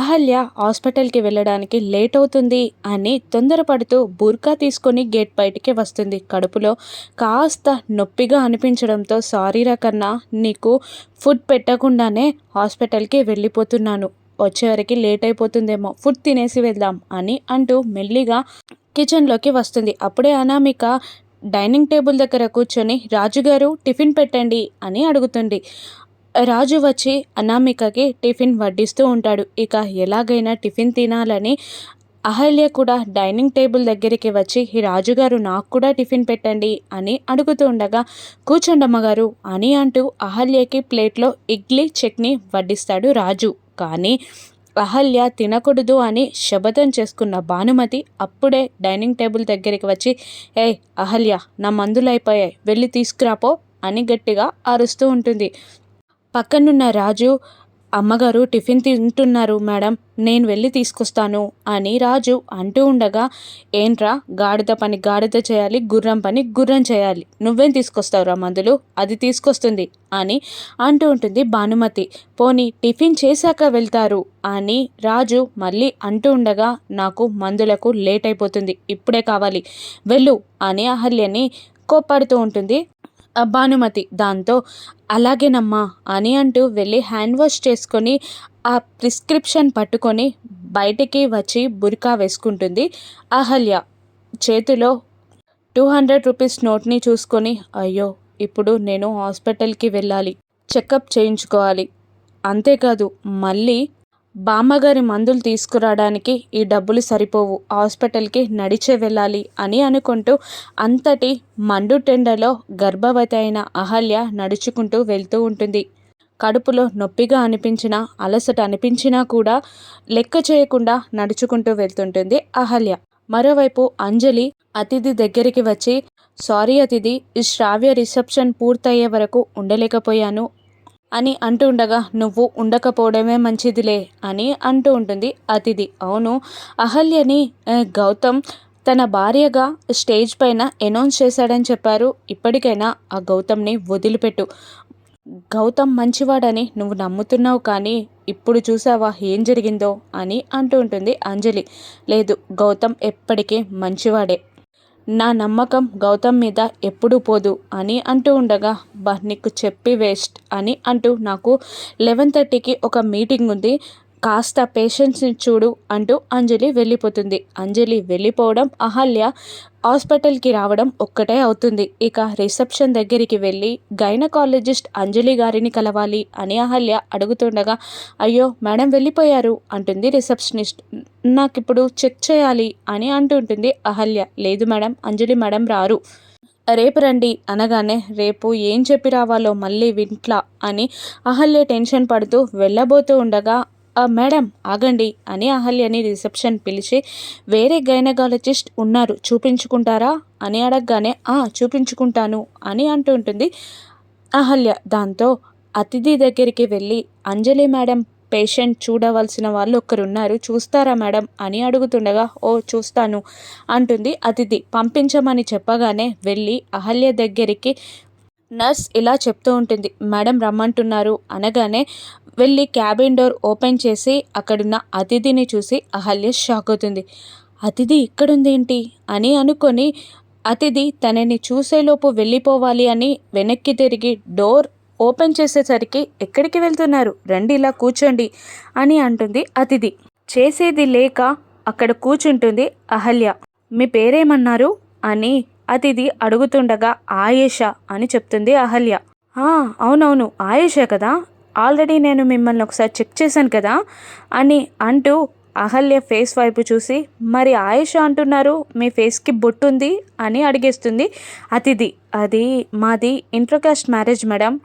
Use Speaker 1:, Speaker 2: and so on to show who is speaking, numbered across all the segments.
Speaker 1: అహల్య హాస్పిటల్కి వెళ్ళడానికి లేట్ అవుతుంది అని తొందరపడుతూ బుర్కా తీసుకొని గేట్ బయటికి వస్తుంది. కడుపులో కాస్త నొప్పిగా అనిపించడంతో సారీరా కన్నా నీకు ఫుడ్ పెట్టకుండానే హాస్పిటల్కి వెళ్ళిపోతున్నాను. వచ్చేవరకు లేట్ అయిపోతుందేమో ఫుడ్ తినేసి వెళ్దాం అని అంటూ మెల్లిగా కిచెన్లోకి వస్తుంది. అప్పుడే అనామిక డైనింగ్ టేబుల్ దగ్గర కూర్చొని రాజుగారు టిఫిన్ పెట్టండి అని అడుగుతుంది. రాజు వచ్చి అనామికకి టిఫిన్ వడ్డిస్తూ ఉంటాడు. ఇక ఎలాగైనా టిఫిన్ తినాలని అహల్య కూడా డైనింగ్ టేబుల్ దగ్గరికి వచ్చి ఈ రాజుగారు నాకు కూడా టిఫిన్ పెట్టండి అని అడుగుతూ ఉండగా కూర్చోండమ్మగారు అని అంటూ అహల్యకి ప్లేట్లో ఇడ్లీ చట్నీ వడ్డిస్తాడు రాజు. కానీ అహల్య తినకూడదు అని శపథం చేసుకున్న భానుమతి అప్పుడే డైనింగ్ టేబుల్ దగ్గరికి వచ్చి ఏ అహల్య నా మందులు అయిపోయాయి. వెళ్ళి తీసుకురాపో అని గట్టిగా అరుస్తూ ఉంటుంది. పక్కనున్న రాజు అమ్మగారు టిఫిన్ తింటున్నారు మేడం. నేను వెళ్ళి తీసుకొస్తాను అని రాజు అంటూ ఉండగా ఏంట్రా? గాడిద పని గాడిద చేయాలి గుర్రం పని గుర్రం చేయాలి. నువ్వేం తీసుకొస్తావురా మందులు? అది తీసుకొస్తుంది అని అంటూ ఉంటుంది భానుమతి. పోనీ టిఫిన్ చేశాక వెళ్తారు అని రాజు మళ్ళీ అంటూ ఉండగా నాకు మందులకు లేట్ అయిపోతుంది. ఇప్పుడే కావాలి. వెళ్ళు అని అహల్యని కోప్పడుతూ ఉంటుంది. భానుమతి దాంతో అలాగేనమ్మా అని అంటూ వెళ్ళి హ్యాండ్ వాష్ చేసుకొని ఆ ప్రిస్క్రిప్షన్ పట్టుకొని బయటికి వచ్చి బురికా వేసుకుంటుంది అహల్య. చేతిలో టూ హండ్రెడ్ రూపీస్ నోట్ని చూసుకొని అయ్యో ఇప్పుడు నేను హాస్పిటల్కి వెళ్ళాలి చెకప్ చేయించుకోవాలి. అంతేకాదు మళ్ళీ బామ్మగారి మందులు తీసుకురావడానికి ఈ డబ్బులు సరిపోవు. హాస్పిటల్కి నడిచే వెళ్ళాలి అని అనుకుంటూ అంతటి మండు టెండలో గర్భవతి అయిన అహల్య నడుచుకుంటూ వెళ్తూ ఉంటుంది. కడుపులో నొప్పిగా అనిపించినా అలసట అనిపించినా కూడా లెక్క చేయకుండా నడుచుకుంటూ వెళ్తుంటుంది అహల్య. మరోవైపు అంజలి అతిథి దగ్గరికి వచ్చి సారీ అతిథి ఈ శ్రావ్య రిసెప్షన్ పూర్తయ్యే వరకు ఉండలేకపోయాను. అని అంటూ ఉండగా నువ్వు ఉండకపోవడమే మంచిదిలే అని అంటూ ఉంటుంది అతిథి. అవును అహల్యని గౌతమ్ తన భార్యగా స్టేజ్ పైన అనౌన్స్ చేశాడని చెప్పారు. ఇప్పటికైనా ఆ గౌతమ్ని వదిలిపెట్టు. గౌతమ్ మంచివాడని నువ్వు నమ్ముతున్నావు కానీ ఇప్పుడు చూసావా ఏం జరిగిందో అని అంటూ ఉంటుంది అంజలి. లేదు గౌతమ్ ఎప్పటికీ మంచివాడే. నా నమ్మకం గౌతమ్ మీద ఎప్పుడు పోదు అని అంటూ ఉండగా బా నీకు చెప్పి వేస్ట్ అని అంటూ నాకు లెవెన్ థర్టీకి ఒక మీటింగ్ ఉంది. కాస్త పేషెంట్స్ని చూడు అంటూ అంజలి వెళ్ళిపోతుంది. అంజలి వెళ్ళిపోవడం అహల్య హాస్పిటల్కి రావడం ఒక్కటే అవుతుంది. ఇక రిసెప్షన్ దగ్గరికి వెళ్ళి గైనకాలజిస్ట్ అంజలి గారిని కలవాలి అని అహల్య అడుగుతుండగా అయ్యో మేడం వెళ్ళిపోయారు అంటుంది రిసెప్షనిస్ట్. నాకు ఇప్పుడు చెక్ చేయాలి అని అంటుంటుంది అహల్య. లేదు మేడం అంజలి మేడం రారు. రేపు రండి అనగానే రేపు ఏం చెప్పి రావాలో మళ్ళీ వింట్లా అని అహల్య టెన్షన్ పడుతూ వెళ్ళబోతూ ఉండగా మేడం ఆగండి అని అహల్యని రిసెప్షన్ పిలిచి వేరే గైనగాలజిస్ట్ ఉన్నారు చూపించుకుంటారా? అని అడగగానే ఆ చూపించుకుంటాను అని అంటూ ఉంటుంది అహల్య. దాంతో అతిథి దగ్గరికి వెళ్ళి అంజలి మేడం పేషెంట్ చూడవలసిన వాళ్ళు ఒకరున్నారు చూస్తారా మేడం? అని అడుగుతుండగా ఓ చూస్తాను అంటుంది అతిథి. పంపించమని చెప్పగానే వెళ్ళి అహల్య దగ్గరికి నర్స్ ఇలా చెప్తూ ఉంటుంది మేడం రమ్మంటున్నారు. అనగానే వెళ్ళి క్యాబిన్ డోర్ ఓపెన్ చేసి అక్కడున్న అతిథిని చూసి అహల్య షాక్ అవుతుంది. అతిథి ఇక్కడుందేంటి? అని అనుకొని అతిథి తనని చూసేలోపు వెళ్ళిపోవాలి అని వెనక్కి తిరిగి డోర్ ఓపెన్ చేసేసరికి ఎక్కడికి వెళ్తున్నారు? రండి ఇలా కూర్చోండి అని అంటుంది అతిథి. చేసేది లేక అక్కడ కూర్చుంటుంది అహల్య. మీ పేరేమన్నారు? అని అతిథి అడుగుతుండగా ఆయేష అని చెప్తుంది అహల్య. అవునవును ఆయేష కదా. ఆల్రెడీ నేను మిమ్మల్ని ఒకసారి చెక్ చేశాను కదా అని అంటూ అహల్య ఫేస్ వైపు చూసి మరి ఆయుష అంటున్నారు? మీ ఫేస్కి బొట్టుంది? అని అడిగేస్తుంది అతిథి. అది మాది ఇంటర్కాస్ట్ మ్యారేజ్ మేడం.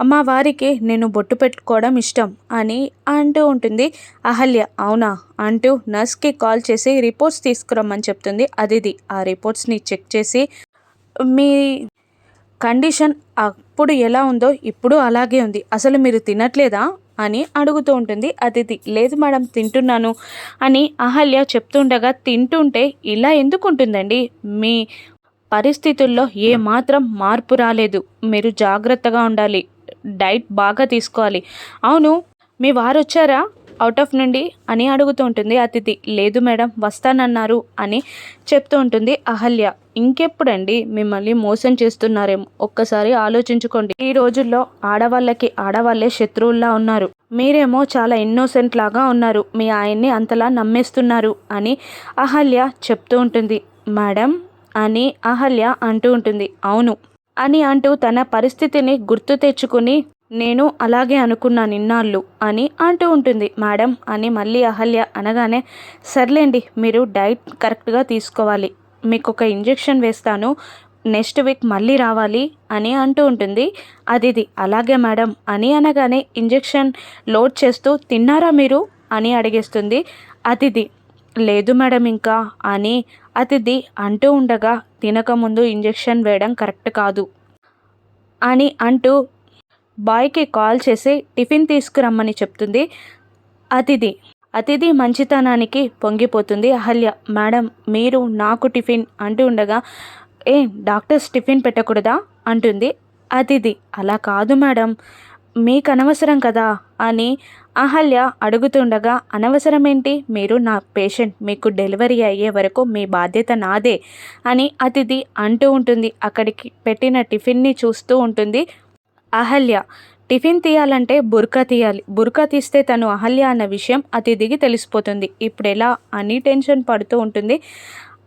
Speaker 1: మా వారికి నేను బొట్టు పెట్టుకోవడం ఇష్టం అని అంటూ ఉంటుంది. అహల్య అవునా? అంటూ నర్స్కి కాల్ చేసి రిపోర్ట్స్ తీసుకురమ్మని చెప్తుంది. అదిది ఆ రిపోర్ట్స్ని చెక్ చేసి మీ కండిషన్ అప్పుడు ఎలా ఉందో ఇప్పుడు అలాగే ఉంది. అసలు మీరు తినట్లేదా? అని అడుగుతూ ఉంటుంది. అతిథి లేదు మేడం తింటున్నాను అని అహల్య చెప్తుండగా తింటుంటే ఇలా ఎందుకు ఉంటుందండి? మీ పరిస్థితుల్లో ఏ మాత్రం మార్పు రాలేదు. మీరు జాగ్రత్తగా ఉండాలి. డైట్ బాగా తీసుకోవాలి. అవును మీ వారు వచ్చారా? అవుట్ ఆఫ్ నుండి అని అడుగుతూ ఉంటుంది అతిథి. లేదు మేడం వస్తానన్నారు అని చెప్తూ ఉంటుంది అహల్య. ఇంకెప్పుడండి మిమ్మల్ని మోసం చేస్తున్నారేమో? ఒక్కసారి ఆలోచించుకోండి. ఈ రోజుల్లో ఆడవాళ్ళకి ఆడవాళ్ళే శత్రువుల్లా ఉన్నారు. మీరేమో చాలా ఇన్నోసెంట్ లాగా ఉన్నారు. మీ ఆయన్ని అంతలా నమ్మేస్తున్నారు అని అహల్య చెప్తూ ఉంటుంది. మేడం అని అహల్య అంటూ ఉంటుంది. అవును. అని అంటూ తన పరిస్థితిని గుర్తు తెచ్చుకుని నేను అలాగే అనుకున్నాను నిన్నాళ్ళు అని అంటూ ఉంటుంది. మేడం అని మళ్ళీ అహల్య అనగానే సర్లేండి మీరు డైట్ కరెక్ట్గా తీసుకోవాలి. మీకు ఒక ఇంజెక్షన్ వేస్తాను. నెక్స్ట్ వీక్ మళ్ళీ రావాలి అని అంటూ ఉంటుంది. అదిది అలాగే మేడం అని అనగానే ఇంజెక్షన్ లోడ్ చేస్తూ తిన్నారా మీరు? అని అడిగేస్తుంది. అతిథి లేదు మేడం ఇంకా అని అతిథి అంటూ ఉండగా తినకముందు ఇంజెక్షన్ వేయడం కరెక్ట్ కాదు అని అంటూ బాయ్కి కాల్ చేసి టిఫిన్ తీసుకురమ్మని చెప్తుంది అతిథి. అతిథి మంచితనానికి పొంగిపోతుంది. అహల్య మేడం మీరు నాకు టిఫిన్ అంటూ ఉండగా ఏ డాక్టర్స్ టిఫిన్ పెట్టకూడదా? అంటుంది అతిథి. అలా కాదు మేడం మీకు అనవసరం కదా అని అహల్య అడుగుతుండగా అనవసరం ఏంటి మీరు నా పేషెంట్. మీకు డెలివరీ అయ్యే వరకు మీ బాధ్యత నాదే అని అతిథి అంటూ ఉంటుంది. అక్కడికి పెట్టిన టిఫిన్ని చూస్తూ ఉంటుంది అహల్య. టిఫిన్ తీయాలంటే బుర్కా తీయాలి. బుర్కా తీస్తే తను అహల్య అన్న విషయం అతిథికి తెలిసిపోతుంది. ఇప్పుడు ఎలా? అని టెన్షన్ పడుతూ ఉంటుంది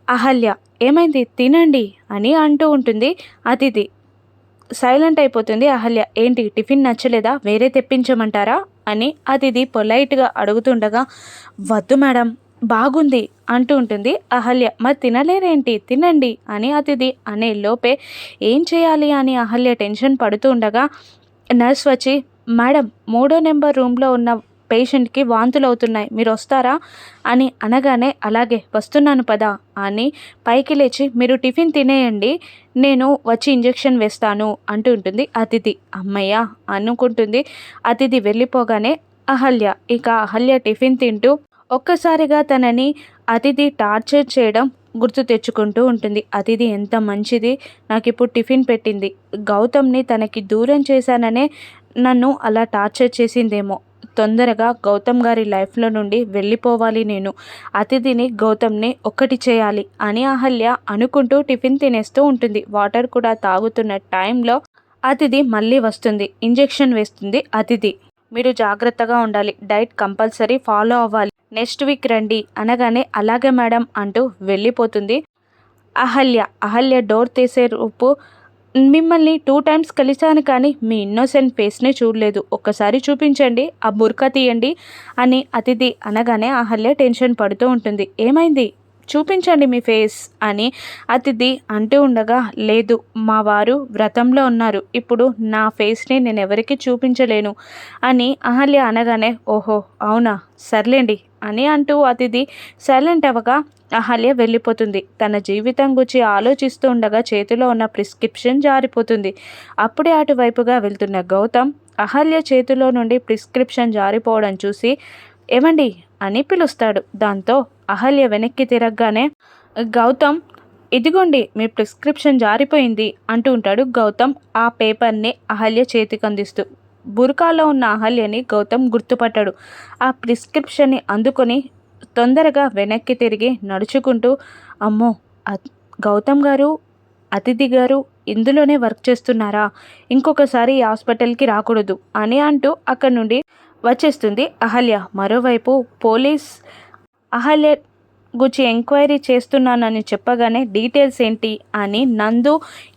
Speaker 1: అహల్య. ఏమైంది? తినండి అని అంటూ ఉంటుంది అతిథి. సైలెంట్ అయిపోతుంది అహల్య. ఏంటి టిఫిన్ నచ్చలేదా? వేరే తెప్పించమంటారా? అని అతిథి పొలైట్గా అడుగుతుండగా వద్దు మేడం బాగుంది అంటూ ఉంటుంది అహల్య. మరి తినలేరేంటి? తినండి అని అతిథి అనే లోపే ఏం చేయాలి అని అహల్య టెన్షన్ పడుతూ ఉండగా నర్స్ వచ్చి మేడం మూడో నెంబర్ రూమ్లో ఉన్న పేషెంట్కి వాంతులు అవుతున్నాయి మీరు వస్తారా అని అనగానే అలాగే వస్తున్నాను పదా అని పైకి లేచి మీరు టిఫిన్ తినేయండి నేను వచ్చి ఇంజెక్షన్ వేస్తాను అంటూ ఉంటుంది అతిథి. అమ్మయ్య అనుకుంటుంది అతిథి వెళ్ళిపోగానే అహల్య ఇక అహల్య టిఫిన్ తింటూ ఒక్కసారిగా తనని అతిథి టార్చర్ చేయడం గుర్తు తెచ్చుకుంటూ ఉంటుంది. అతిథి ఎంత మంచిది నాకు ఇప్పుడు టిఫిన్ పెట్టింది. గౌతమ్ని తనకి దూరం చేశాననే నన్ను అలా టార్చర్ చేసిందేమో. తొందరగా గౌతమ్ గారి లైఫ్లో నుండి వెళ్ళిపోవాలి నేను. అతిథిని గౌతమ్ని ఒక్కటి చేయాలి అని అహల్య అనుకుంటూ టిఫిన్ తినేస్తూ ఉంటుంది. వాటర్ కూడా తాగుతున్న టైంలో అతిథి మళ్ళీ వస్తుంది. ఇంజెక్షన్ వేస్తుంది అతిథి. మీరు జాగ్రత్తగా ఉండాలి. డైట్ కంపల్సరీ ఫాలో అవ్వాలి. నెక్స్ట్ వీక్ రండి అనగానే అలాగే మేడం అంటూ వెళ్ళిపోతుంది. అహల్య. అహల్య డోర్ తీసే రూపు మిమ్మల్ని టూ టైమ్స్ కలిశాను కానీ మీ ఇన్నోసెంట్ ఫేస్ని చూడలేదు. ఒక్కసారి చూపించండి ఆ బుర్కా తీయండి అని అతిథి అనగానే అహల్య టెన్షన్ పడుతూ ఉంటుంది. ఏమైంది? చూపించండి మీ ఫేస్ అని అతిథి అంటూ ఉండగా లేదు మా వారు వ్రతంలో ఉన్నారు. ఇప్పుడు నా ఫేస్ని నేను ఎవరికి చూపించలేను అని అహల్య అనగానే ఓహో అవునా? సర్లేండి అని అంటూ అతిథి సైలెంట్ అవ్వగా అహల్య వెళ్ళిపోతుంది. తన జీవితం గురించి ఆలోచిస్తూ ఉండగా చేతిలో ఉన్న ప్రిస్క్రిప్షన్ జారిపోతుంది. అప్పుడే అటువైపుగా వెళ్తున్న గౌతమ్ అహల్య చేతిలో నుండి ప్రిస్క్రిప్షన్ జారిపోవడం చూసి ఏమండి అని పిలుస్తాడు. దాంతో అహల్య వెనక్కి తిరగగానే గౌతమ్ ఇదిగోండి మీ ప్రిస్క్రిప్షన్ జారిపోయింది అంటూ ఉంటాడు గౌతమ్ ఆ పేపర్ని అహల్య చేతికి అందిస్తూ బురకాలో ఉన్న అహల్యని గౌతమ్ గుర్తుపట్టాడు. ఆ ప్రిస్క్రిప్షన్ని అందుకొని తొందరగా వెనక్కి తిరిగి నడుచుకుంటూ అమ్మో గౌతమ్ గారు అతిథి గారు ఇందులోనే వర్క్ చేస్తున్నారా? ఇంకొకసారి ఈ హాస్పిటల్కి రాకూడదు అని అంటూ అక్కడి నుండి వచ్చేస్తుంది అహల్య. మరోవైపు పోలీస్ అహల్య గురించి ఎంక్వైరీ చేస్తున్నానని చెప్పగానే డీటెయిల్స్ ఏంటి అని Nandu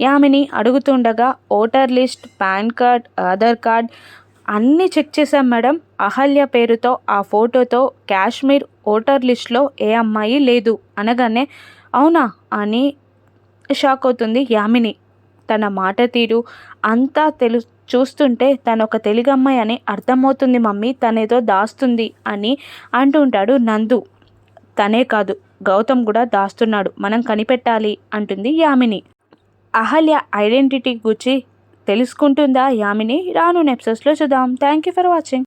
Speaker 1: Yamini అడుగుతుండగా voter list PAN card Aadhaar card అన్నీ చెక్ చేశాం మేడం. అహల్య పేరుతో ఆ ఫోటోతో కాశ్మీర్ ఓటర్ లిస్ట్లో ఏ అమ్మాయి లేదు అనగానే అవునా అని షాక్ అవుతుంది యామిని. తన మాట తీరు అంతా తెలు చూస్తుంటే తను ఒక తెలుగు అమ్మాయి అని అర్థమవుతుంది మమ్మీ తనేదో దాస్తుంది అని అంటుంటాడు నందు. తనే కాదు. గౌతమ్ కూడా దాస్తున్నాడు. మనం కనిపెట్టాలి అంటుంది యామిని. అహల్య ఐడెంటిటీ గురించి తెలుసుకుంటుందా యామిని? రాను నెప్సెస్లో చూద్దాం. Thank you for watching.